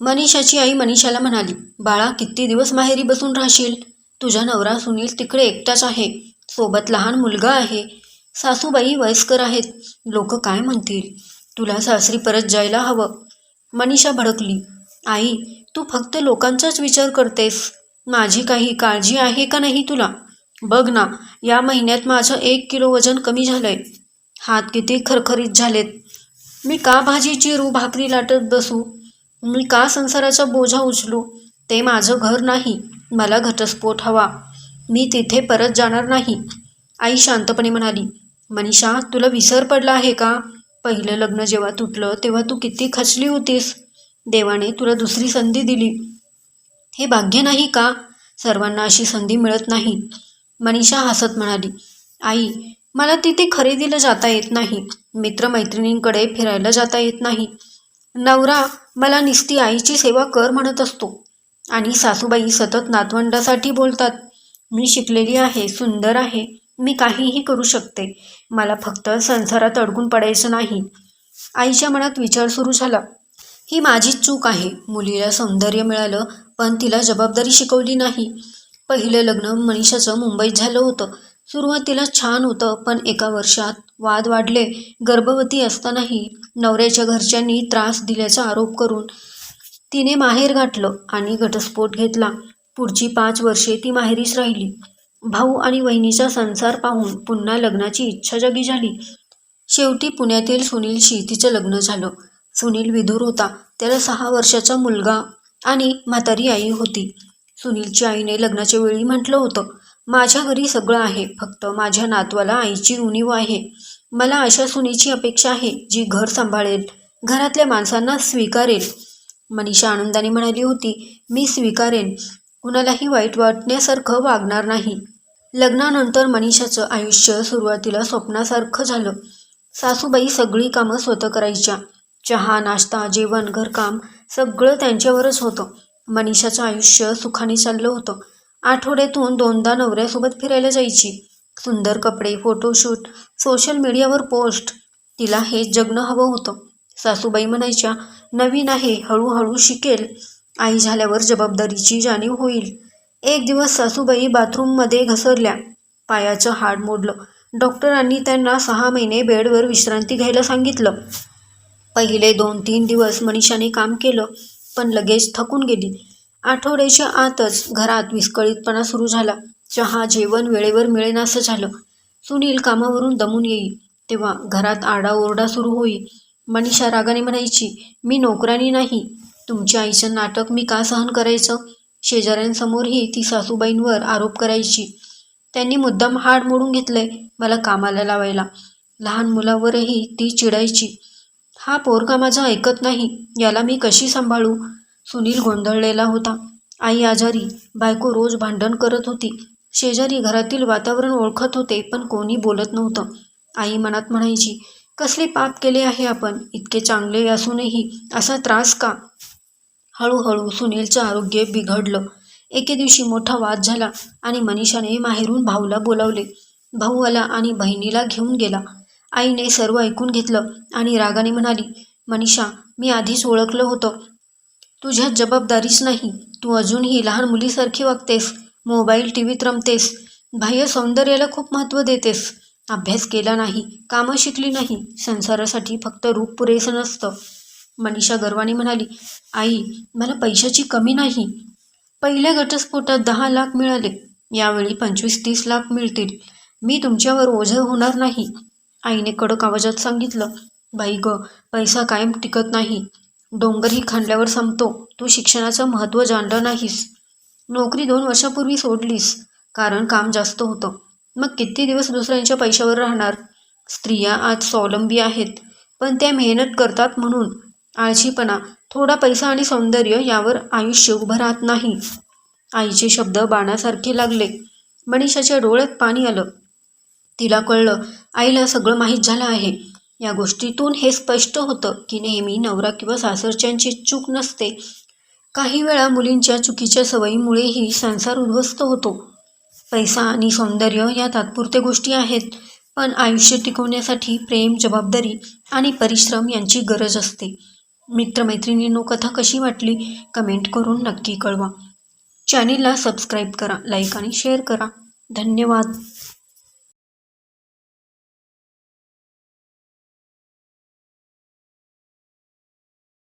मनीषाची आई मनीषाला म्हणाली बाळा किती दिवस माहेरी बसून राहशील? तुझा नवरा सुनील तिकडे एकटाच आहे. सोबत लहान मुलगा आहे. सासूबाई वयस्कर आहेत. लोक काय म्हणतील? तुला सासरी परत जायला हवं. मनीषा भडकली आई तू फक्त लोकांचाच विचार करतेस. माझी काही काळजी आहे का नाही तुला? बघ ना या महिन्यात माझं एक किलो वजन कमी झालंय. हात किती खरखरीत झालेत. मी का भाजी चिरू भाकरी लाटत बसू? मी का संसाराचा बोझा उचलू? ते माझं घर नाही. मला घटस्फोट हवा. मी तिथे परत जाणार नाही. आई शांतपणे म्हणाली मनीषा तुला विसर पडला आहे का? पहिलं लग्न जेव्हा तुटलं तेव्हा तू किती खचली होतीस? देवाने तुला दुसरी संधी दिली. हे भाग्य नाही का? सर्वांना अशी संधी मिळत नाही. मनीषा हसत म्हणाली आई मला तिथे खरेदीला जाता येत नाही. मित्रमैत्रिणींकडे फिरायला जाता येत नाही. नवरा मला निस्ती आईची सेवा कर म्हणत असतो. आणि सासूबाई सतत नातवंडासाठी बोलतात मी शिकलेली आहे सुंदर आहे मी काहीही करू शकते. मला फक्त संसारात अडकून पडायचं नाही. आईच्या मनात विचार सुरू झाला. ही माझीच चूक आहे. मुलीला सौंदर्य मिळालं पण तिला जबाबदारी शिकवली नाही. पहिलं लग्न मनीषाचं मुंबईत झालं होतं. सुरुवातीला छान होतं पण एका वर्षात वाद वाढले. गर्भवती असतानाही नवऱ्याच्या घरच्यांनी त्रास दिल्याचा आरोप करून तिने माहेर गाठलं आणि घटस्फोट घेतला. पुढची पाच वर्षे ती माहेरीच राहिली. भाऊ आणि वहिनीचा संसार पाहून पुन्हा लग्नाची इच्छा जगी झाली. शेवटी पुण्यातील सुनीलशी तिचं लग्न झालं. सुनील विधूर होता. त्याला सहा वर्षाचा मुलगा आणि म्हातारी आई होती. सुनीलच्या आईने लग्नाच्या वेळी म्हटलं होतं माझ्या घरी सगळं आहे. फक्त माझ्या नातवाला आईची उणीव आहे. मला अशा सुनीची अपेक्षा आहे जी घर सांभाळेल घरातल्या माणसांना स्वीकारेल. मनीषा आनंदाने म्हणाली होती मी स्वीकारेन. कुणालाही वाईट वाटण्यासारखं वागणार नाही. लग्नानंतर मनीषाचं आयुष्य सुरुवातीला स्वप्नासारखं झालं. सासूबाई सगळी कामं स्वतः करायच्या. चहा नाश्ता जेवण घरकाम सगळं त्यांच्यावरच होतं. मनीषाचं आयुष्य सुखाने चाललं होतं. आठवड्यातून दोनदा नवऱ्यासोबत फिरायला जायची. सुंदर कपडे फोटोशूट सोशल मीडियावर पोस्ट तिला हे जगणं हवं होतं. सासूबाई म्हणायच्या नवीन आहे हळूहळू शिकेल. आई झाल्यावर जबाबदारीची जाणीव होईल. एक दिवस सासूबाई बाथरूममध्ये घसरल्या. पायाचं हाड मोडलं. डॉक्टरांनी त्यांना सहा महिने बेडवर विश्रांती घ्यायला सांगितलं. पहिले दोन तीन दिवस मनीषाने काम केलं पण लगेच थकून गेली. आठवड्याच्या आतच घरात विस्कळीतपणा सुरू झाला. चहा जेवण वेळेवर मिळेनासं झालं. सुनील कामावरून दमून येई तेव्हा घरात आरडाओरडा सुरू होई मनीषा रागाने म्हणायची मी नोकरानी नाही. तुमच्या आईचं नाटक मी का सहन करायचं? शेजाऱ्यांसमोरही ती सासूबाईंवर आरोप करायची. त्यांनी मुद्दाम हाड मोडून घेतलंय मला कामाला लावायला. लहान मुलावरही ती चिडायची. हा पोरगा माझा ऐकत नाही. याला मी कशी सांभाळू? सुनील गोंधळलेला होता. आई आजारी बायको रोज भांडण करत होती. शेजारी घरातील वातावरण ओळखत होते पण कोणी बोलत नव्हतं. आई मनात म्हणायची कसले पाप केले आहे आपण? इतके चांगले असूनही असा त्रास का? हळूहळू सुनीलचं आरोग्य बिघडलं. एके दिवशी मोठा वाद झाला आणि मनीषाने माहेरून भाऊला बोलावले. भाऊ आला आणि बहिणीला घेऊन गेला. आईने सर्व ऐकून घेतलं आणि रागाने म्हणाली मनीषा मी आधीच ओळखलं होतं. तुझ्या जबाबदारीच नाही. तू अजूनही लहान मुलीसारखी वागतेस मोबाईल टी व्हीत रमतेस बाह्य सौंदर्याला खूप महत्त्व देतेस. अभ्यास केला नाही कामं शिकली नाही संसारासाठी फक्त रूप पुरेसं नसतं. मनीषा गर्वाने म्हणाली आई मला पैशाची कमी नाही. पहिल्या घटस्फोटात दहा लाख मिळाले. यावेळी पंचवीस तीस लाख मिळतील. मी तुमच्यावर ओझं होणार नाही. आईने कडक आवाजात सांगितलं बाई ग पैसा कायम टिकत नाही. डोंगरही खांडल्यावर संपतो. तू शिक्षणाचं महत्त्व जाणलं नाहीस. नोकरी दोन वर्षापूर्वी सोडलीस कारण काम जास्त होतं. मग किती दिवस दुसऱ्यांच्या पैशावर राहणार? स्त्रिया आज स्वावलंबी आहेत पण त्या मेहनत करतात म्हणून. आळशीपणा थोडा पैसा आणि सौंदर्य यावर आयुष्य उभं राहत नाही. आईचे शब्द बाणासारखे लागले. मनीषाच्या डोळ्यात पाणी आलं. तिला कळलं आईला सगळं माहीत झालं आहे. या गोष्टीतून हे स्पष्ट होतं की नेहमी नवरा किंवा सासरच्यांची चूक नसते. काही वेळा मुलींच्या चुकीच्या सवयीमुळेही संसार उद्ध्वस्त होतो. पैसा आणि सौंदर्य या तात्पुरत्या गोष्टी आहेत पण आयुष्य टिकवण्यासाठी प्रेम जबाबदारी आणि परिश्रम यांची गरज असते. मित्रमैत्रिणींनो कथा कशी वाटली? कमेंट करून नक्की कळवा. चॅनेलला सबस्क्राईब करा लाईक आणि शेअर करा. धन्यवाद.